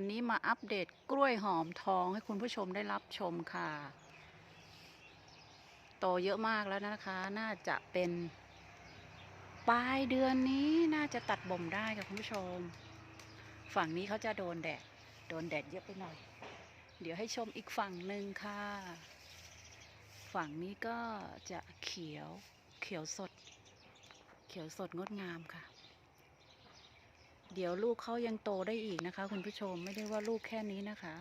วันนี้มาอัปเดตกล้วยหอมทองให้คุณผู้ชมได้รับชมค่ะ โตเยอะมากแล้วนะคะ น่าจะเป็นปลายเดือนนี้น่าจะตัดบ่มได้ค่ะคุณผู้ชม ฝั่งนี้เขาจะโดนแดด โดนแดดเยอะไปหน่อย เดี๋ยวให้ชมอีกฝั่งหนึ่งค่ะ ฝั่งนี้ก็จะเขียว เขียวสด เขียวสดงดงามค่ะ เดี๋ยวลูกเขายังโตได้อีกนะคะ คุณผู้ชมไม่ได้ว่าลูกแค่นี้นะคะ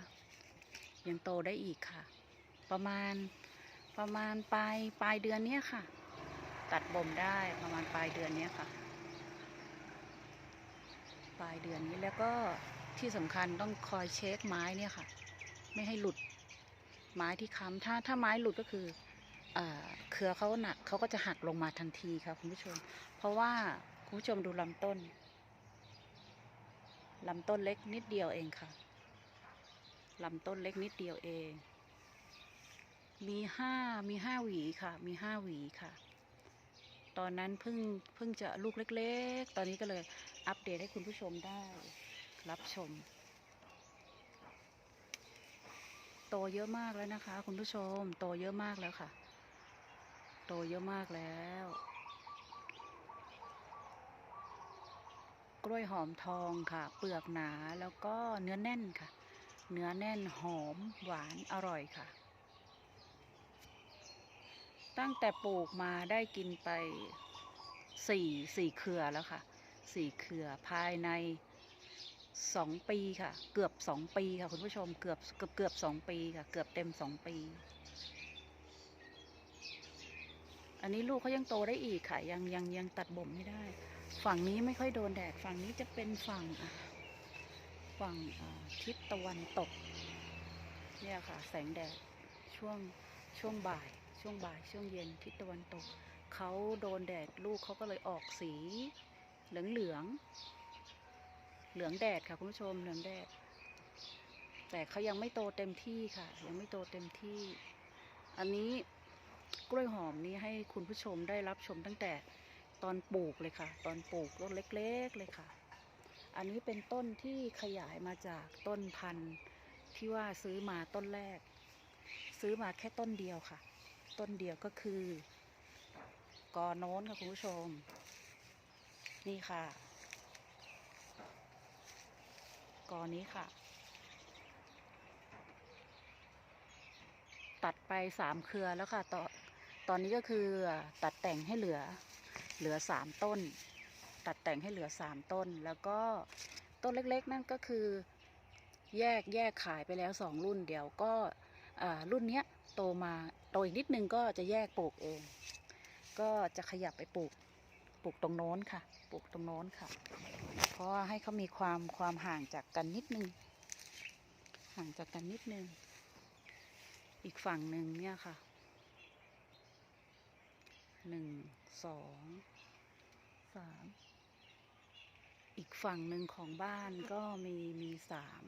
ยังโตได้อีกค่ะ ประมาณประมาณปลายปลายเดือนเนี้ยค่ะ ตัดบ่มได้ประมาณปลายเดือนเนี้ยค่ะ ปลายเดือนนี้แล้วก็ที่สำคัญต้องคอยเช็คไม้เนี่ยค่ะ ไม่ให้หลุดไม้ที่ค้ำถ้าถ้าไม้หลุดก็คือเออเครือเขาหนักเขาก็จะหักลงมาทันทีค่ะคุณผู้ชม เพราะว่าคุณผู้ชมดูลำต้น ลำต้นเล็กนิดเดียวเองค่ะลำต้นเล็กนิดเดียวเอง มีห้ามีห้าหวีค่ะ มีห้าหวีค่ะ ตอนนั้นเพิ่งเพิ่งจะลูกเล็ก ๆ ตอนนี้ก็เลยอัปเดตให้คุณผู้ชมได้ รับชม โตเยอะมากแล้วนะคะ คุณผู้ชม โตเยอะมากแล้วค่ะ โตเยอะมากแล้ว กล้วยหอมทองค่ะ เปลือกหนาแล้วก็เนื้อแน่นค่ะ เนื้อแน่นหอมหวานอร่อยค่ะ ตั้งแต่ปลูกมาได้กินไปสี่สี่เครือแล้วค่ะสี่เครือภายในสองปีค่ะ เกือบสองปีค่ะคุณผู้ชมเกือบเกือบเกือบสองปีค่ะ เกือบเต็มสองปี อันนี้ลูกเขายังโตได้อีกค่ะ ยังยังยังตัดบ่มไม่ได้ ฝั่งนี้ไม่ค่อยโดนแดด ฝั่งนี้จะเป็นฝั่งฝั่งทิศตะวันตก เนี่ยค่ะ แสงแดดช่วงช่วงบ่าย ช่วงบ่ายช่วงเย็นทิศตะวันตกเขาโดนแดดลูกเขาก็เลยออกสีเหลืองเหลืองเหลืองแดดค่ะคุณผู้ชมเหลืองแดด แต่เขายังไม่โตเต็มที่ค่ะ ยังไม่โตเต็มที่ อันนี้กล้วยหอมนี้ให้คุณผู้ชมได้รับชมตั้งแต่ ตอนปลูกเลยค่ะ ตอนปลูกต้นเล็กๆเลยค่ะ อันนี้เป็นต้นที่ขยายมาจากต้นพันธุ์ที่ว่าซื้อมาต้นแรก ซื้อมาแค่ต้นเดียวค่ะ ต้นเดียวก็คือกอโน้นค่ะคุณผู้ชม นี่ค่ะ กอนี้ค่ะ ตัดไปสามเครือแล้วค่ะตอนตอนนี้ก็คือตัดแต่งให้เหลือ เหลือสามต้น ตัดแต่งให้เหลือสามต้น แล้วก็ต้นเล็กๆ นั่นก็คือ แยกแยกขายไปแล้วสองรุ่นเดี๋ยวก็รุ่นเนี้ยโตมาโตอีกนิดนึงก็จะแยกปลูกเอง ก็จะขยับไปปลูกปลูกตรงโน้นค่ะ ปลูกตรงโน้นค่ะ เพราะว่าให้เขามีความความห่างจากกันนิดนึง ห่างจากกันนิดนึง อีกฝั่งหนึ่งเนี่ยค่ะ หนึ่งสองสามอีกฝั่งหนึ่งของบ้านก็มีมีสาม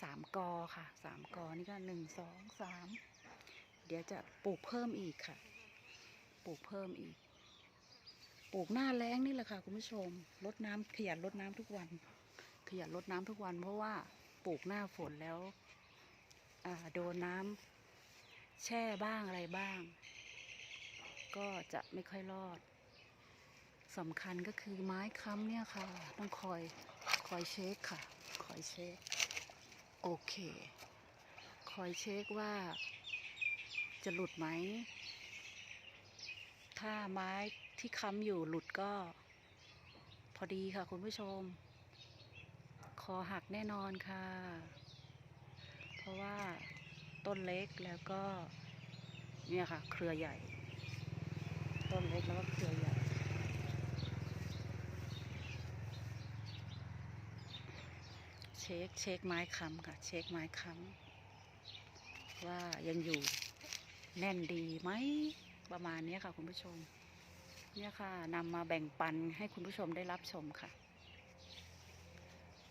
สามกอค่ะสามกอนี่ก็หนึ่งสองสามเดี๋ยวจะปลูกเพิ่มอีกค่ะ ปลูกเพิ่มอีก ปลูกหน้าแล้งนี่แหละค่ะคุณผู้ชมรดน้ำขยันรดน้ำทุกวัน ขยันรดน้ำทุกวัน เพราะว่าปลูกหน้าฝนแล้วอ่าโดนน้ำแช่บ้างอะไรบ้าง ก็จะไม่ค่อยรอดสำคัญก็คือไม้ค้ำเนี่ยค่ะ ต้องคอยคอยเช็คค่ะ คอยเช็ค โอเค คอยเช็คว่า จะหลุดไหม ถ้าไม้ที่ค้ำอยู่หลุดก็ พอดีค่ะคุณผู้ชม คอหักแน่นอนค่ะ เพราะว่าต้นเล็กแล้วก็ เนี่ยค่ะ เครือใหญ่ ต้นเล็กแล้วก็เครือใหญ่เช็คเช็คไม้ค้ำค่ะ เช็คไม้ค้ำว่ายังอยู่แน่นดีไหมประมาณนี้ค่ะคุณผู้ชม เนี่ยค่ะนำมาแบ่งปันให้คุณผู้ชมได้รับชมค่ะ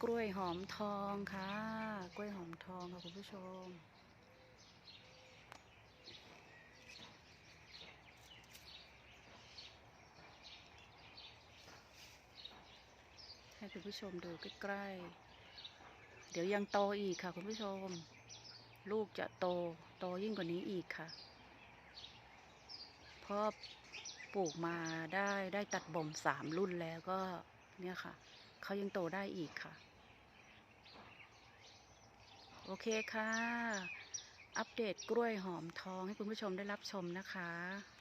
กล้วยหอมทองค่ะ กล้วยหอมทองค่ะคุณผู้ชม คุณผู้ชมดูใกล้ๆ เดี๋ยวยังโตอีกค่ะ คุณผู้ชม ลูกจะโตโตยิ่งกว่านี้อีกค่ะ เพราะปลูกมาได้ได้ตัดบ่มสามรุ่นแล้วก็เนี่ยค่ะ เขายังโตได้อีกค่ะ โอเคค่ะ อัปเดตกล้วยหอมทองให้คุณผู้ชมได้รับชมนะคะ